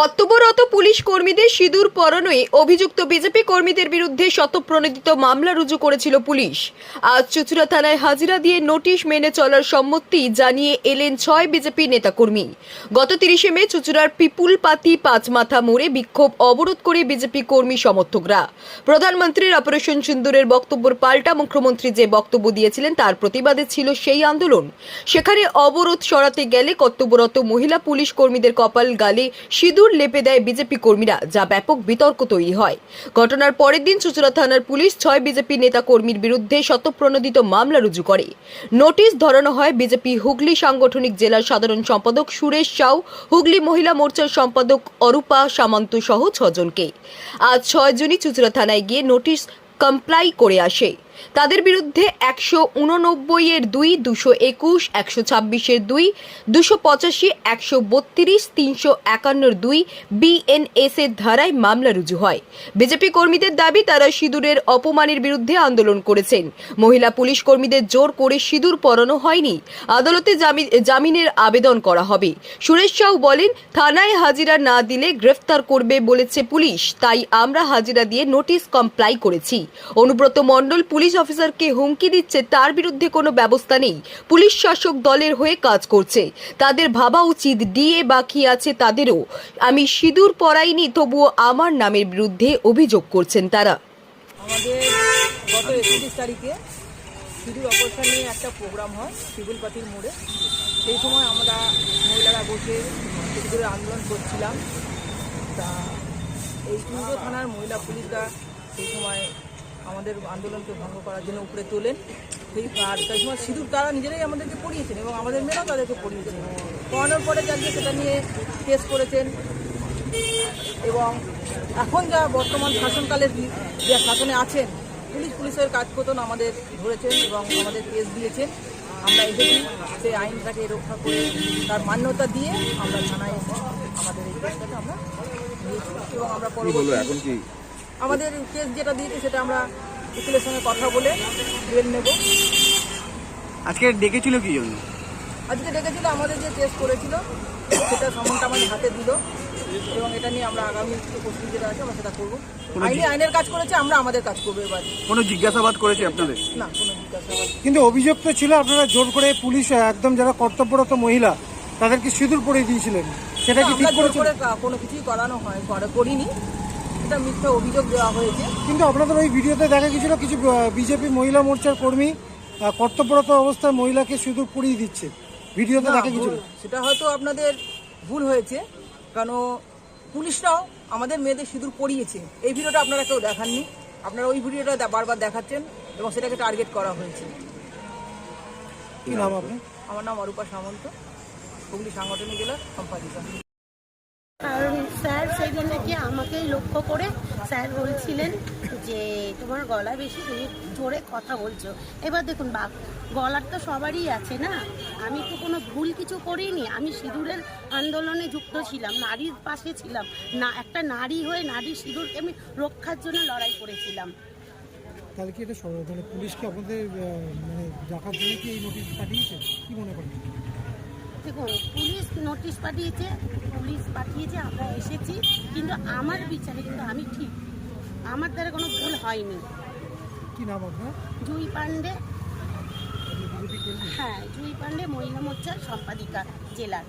কর্তব্যরত পুলিশ কর্মীদের সিঁদুর পরনয়ে অভিযুক্ত বিজেপি কর্মীদের বিরুদ্ধে শতপ্রণোদিত মামলা রুজু করেছিল পুলিশ। আজ চুচুড়া থানায় হাজিরা দিয়ে নোটিশ মেনে চলার সম্মতি জানিয়ে এলেন ছয় বিজেপি নেতাকর্মী। গত তিরিশে মে চুচুড়ার পিপুলপাতি পাঁচমাথা মোড়ে বিক্ষোভ অবরোধ করে বিজেপি কর্মী সমর্থকরা। প্রধানমন্ত্রীর অপারেশন সিন্দুরের বক্তব্যের পাল্টা মুখ্যমন্ত্রী যে বক্তব্য দিয়েছিলেন তার প্রতিবাদে ছিল সেই আন্দোলন। সেখানে অবরোধ সরাতে গেলে কর্তব্যরত মহিলা পুলিশ কর্মীদের কপাল গালে সিঁদুর লেপে দেয় বিজেপি কর্মীরা, যা ব্যাপক বিতর্ক তৈরি হয়। ঘটনার পরের দিন চুচুড়া থানার পুলিশ ছয় বিজেপি নেতা কর্মীর বিরুদ্ধে শতপ্রণোদিত মামলা রুজু করে। নোটিশ ধরানো হয় বিজেপি হুগলি সাংগঠনিক জেলার সাধারণ সম্পাদক সুরেশ সাউ, হুগলি মহিলা মোর্চার সম্পাদক অরূপা সামন্ত সহ ছজনকে। আজ ছয়জনই চুচুড়া থানায় গিয়ে নোটিশ কমপ্লাই করে আসে। তাদের বিরুদ্ধে একশো উননব্বই এর দুই, দুশো একুশ, একশো ছাব্বিশের দুই, দুশো পঁচাশি, একশো বত্রিশ, তিনশো একান্নর দুই বিএনএস এর ধারায় মামলা রুজু হয়। বিজেপি কর্মীদের দাবি, তারা সিঁদুরের অপমানের বিরুদ্ধে আন্দোলন করেছেন। মহিলা পুলিশ কর্মীদের জোর করে সিঁদুর পরানো হয়নি। আদালতে জামিনের আবেদন করা হবে। সুরেশ সাউ বলেন, থানায় হাজিরা না দিলে গ্রেফতার করবে বলেছে পুলিশ, তাই আমরা হাজিরা দিয়ে নোটিশ কমপ্লাই করেছি। অনুব্রত মণ্ডল, পুলিশ অফিসারকে হুমকি দিচ্ছে, তার বিরুদ্ধে কোনো ব্যবস্থা নেই। পুলিশ শাসক দলের হয়ে কাজ করছে। তাদের ভাবা উচিত, ডিএ বাকি আছে তাদেরও। আমি সিঁদুর পরাইনি, তবুও আমার নামের বিরুদ্ধে অভিযোগ করছেন তারা। সিভিল অপারেশন নিয়ে একটা প্রোগ্রাম হয় সিভিল পাতির মোড়ে। সেই সময় আমরা মহিলারা বসে সিভিলের আন্দোলন করছিলাম। তা এই কুন্দ থানার মহিলা পুলিশরা সেই সময় আমাদের আন্দোলনকে ভঙ্গ করার জন্য উপরে তোলেন। সেই আর সেই সময় সিঁদুর তারা নিজেরাই আমাদেরকে পড়িয়েছেন এবং আমাদের মেয়েরাও তাদেরকে পড়িয়েছেন পড়ানোর পরে যাকে সেটা নিয়ে কেস করেছেন এবং এখন যা বর্তমান শাসনকালের যে শাসনে আছেন পুলিশ পুলিশের কাজ করতেন আমাদের ধরেছেন এবং আমাদের কেস দিয়েছেন। আমরা এসেছি সেই আইনটাকে রক্ষা করে তার মান্যতা দিয়ে আমরা থানায় আমাদের এই কেসটাকে আমরা এবং আমরা পরবর্তী এখন কি আমাদের কেস যেটা দিয়েছে সেটা আমরা উকিলের সঙ্গে কথা বলে বেল নেব। আজকে ডেকেছিল কি জন্য? আজকে ডেকেছিল আমাদের যে কেস করেছিল সেটা সমনটা আমাদের হাতে দিল এবং এটা নিয়ে আমরা আগামী যে প্রস্তুতি যেটা আছে আমরা সেটা করব। আইনি আইনের কাজ করেছে আমরা আমাদের কাজ করব এবার। কোনো জিজ্ঞাসাবাদ করেছে আপনাদের? না কোনো জিজ্ঞাসাবাদ। কিন্তু অভিযোগ তো ছিল আপনারা জোর করে পুলিশ একদম যারা কর্তব্যরত মহিলা তাদেরকে সিঁদুর পরিয়ে দিয়েছিলেন। সেটা কি ঠিক কোনো কিছুই করানো হয় করিনি। এটা মিথ্যা অভিযোগ দেওয়া হয়েছে। কিন্তু আপনাদের ওই ভিডিওতে দেখা গেছিল কিছু বিজেপি মহিলা মোর্চার কর্মী কর্তব্যরত অবস্থায় মহিলাকে সিঁদুর পরিয়ে দিচ্ছে। ভিডিওতে দেখা গেছিল? সেটা হয়তো আপনাদের ভুল হয়েছে কারণ পুলিশরাও আমাদের মেয়েদের সিঁদুর পরিয়েছে এই ভিডিওটা আপনারা কেউ দেখাননি। আপনারা ওই ভিডিওটা বারবার দেখাচ্ছেন এবং সেটাকে টার্গেট করা হয়েছে। কি নাম আপনি আমার নাম অরূপা সামন্ত হুগলি সাংগঠনিক জেলার সম্পাদিকা। স্যার সেদিন নাকি আমাকে লক্ষ্য করে স্যার বলছিলেন যে, তোমার গলা বেশি তুমি জোরে কথা বলছো। এবার দেখুন বা গলার তো সবারই আছে না? আমি তো কোনো ভুল কিছু করিনি। আমি সিঁদুরের আন্দোলনে যুক্ত ছিলাম, নারীর পাশে ছিলাম। না, একটা নারী হয়ে নারীর সিঁদুরকে আমি রক্ষার জন্য লড়াই করেছিলাম। তাহলে কি এটা পুলিশকে আপনাদের মানে ডাকার জন্য কি এই নোটিশ পাঠিয়েছে কি মনে করেন? দেখুন পুলিশ নোটিশ পাঠিয়েছে পুলিশ পাঠিয়েছে আমরা এসেছি। কিন্তু আমার বিচারে কিন্তু আমি ঠিক। আমার দ্বারা কোনো ভুল হয়নি। কি নাম আপনার? জুই কর্মী হ্যাঁ জুই পান্ডে মহিলা মোর্চার সম্পাদিকা জেলার।